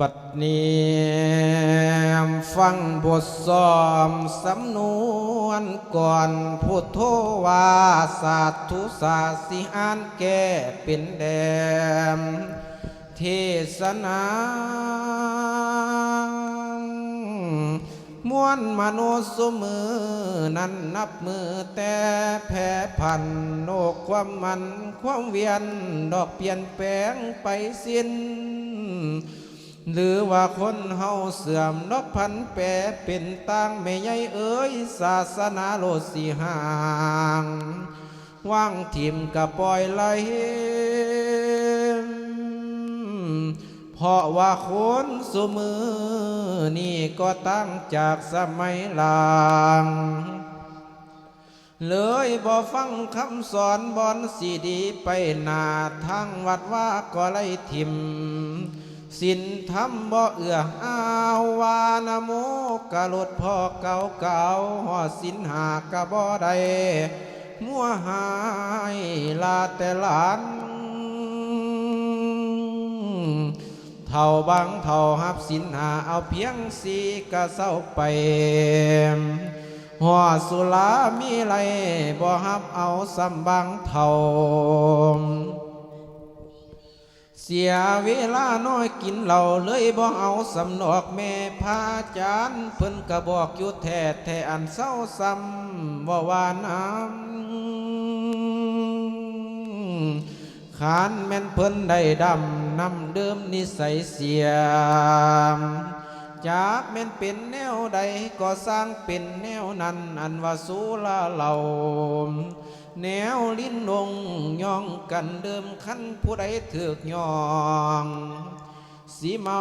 บัดนี้ฟังบทซ้อมสำนวนก่อนพุทโธวาสาธุสาสิอานแก่เป็นแดม เทศนามวลมนุษย์สมือนั้นนับมือแต่แพ้พันโนกความมันความเวียน ดอกเปลี่ยนแปลงไปสิ้น หรือว่าคนเฮาเสื่อมนกพันแปรเป็นต่างไม่ใหญ่เอ้ยศาสนาโลดสีห่างว่างทิมกะปล่อยไหลเพราะว่าคนสมือนี่ก็ตั้งจากสมัยหลังเลยบ่ฟังคำสอนบอนสีดีไปหนาทั้งวัดว่าก็ไล่ทิม สินทำบ่เอื้ออาวานโมกะลดพ่อเก่าเก่าหอดสินหากะบ่ได้มัวหายลาแต่หลานเท่าบางเท่าหับสินหาเอาเพียงสีกะเศร้าไปหัวสุรามีไรบ่ฮับเอาสำบางเท่า เสียเวลาน้อยกินเหล้าเลยบ่เอาสำนอกแม่พาจานเพิ่นกระบอกอยู่แท้แท้อันเศร้าซ้ำว่าว่าน้ำขานแม่นเพิ่นได้ดำนำเดิมนิสัยเสียมจากแม่นเป็นแนวใดก็สร้างเป็นแนวนั้นอันว่าสูลาเหล่า แนวลิ้นนงย่องกันเดิมขั้นผู้ใดเถือกย่องสีเมา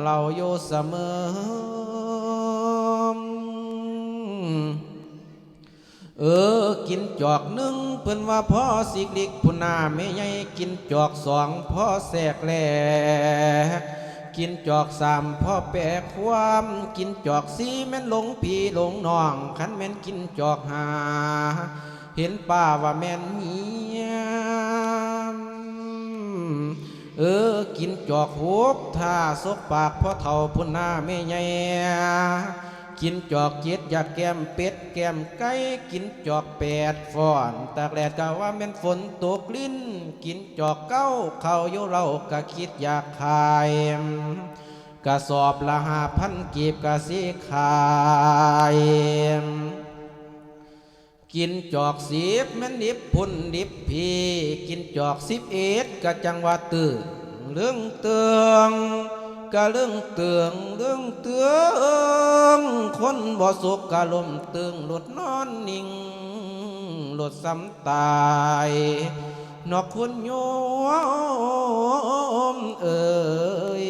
เหล่าโยเสมอ เออ กินจอกหนึ่งเพิ่นว่าพ่อสิกลิกพุนาไม่ใหญ่กินจอกสองพ่อแสกแหลก กินจอกสามพ่อแปรความกินจอกสีแม่นหลงพีหลงน้องขันแม่นกินจอกหา เห็นป้าว่าแม่นเมียเออ กินจอกหกท่าซกปากพ่อเท่าพุนหน้าไม่ใหญ่ กินจอกเจ็ดอยากแก้มเป็ดแก้มไก่กินจอกแปดฟอนตากแดดกะว่าแม่นฝนตกลิ้น กินจอกเก้าเข้าโยเรากะคิดอยากขายกะสอบละหาพันกีบกะสิขายกินจอกสิบแม่นดิบพุ่นดิบพีกินจอกสิบเอ็ดกะจังว่าตื่นเรื่องเตืองกะเรื่องเตืองเรื่องเตือง คนบ่สุกกะลมตึงหลุดนอนนิ่งหลุดซ้ำตายนอกคุณโยมเอ่ย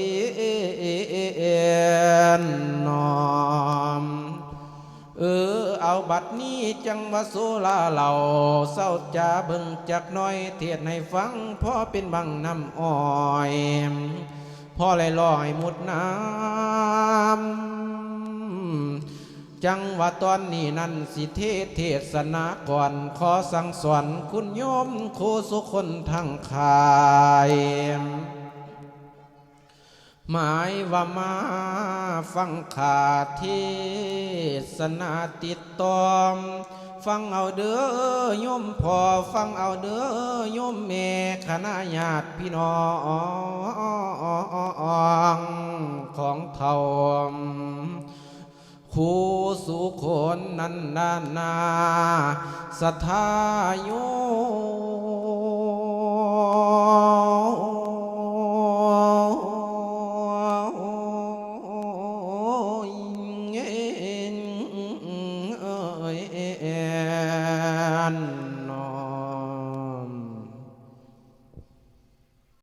นอมเออเอาบัดนี้จังวาโซลาเหล่าเศร้าจะเบิ่งจักน้อยเทียดให้ฟังพ่อเป็นบังน้ำอ้อยพ่อเลยลอยมุดน้ำ จังว่าตอนนี้นั่นสิเทศเทศนาก่อนขอสั่งสอนคุณโยมครูสุคนทั้งขายหมายว่ามาฟังขาเทศนาติดตอม ฟังเอาเด้อโยมพอฟังเอาเด้อโยมแม่คณะญาติพี่น้องของเท่า คูสุขนนันนานาสัทธาโยเ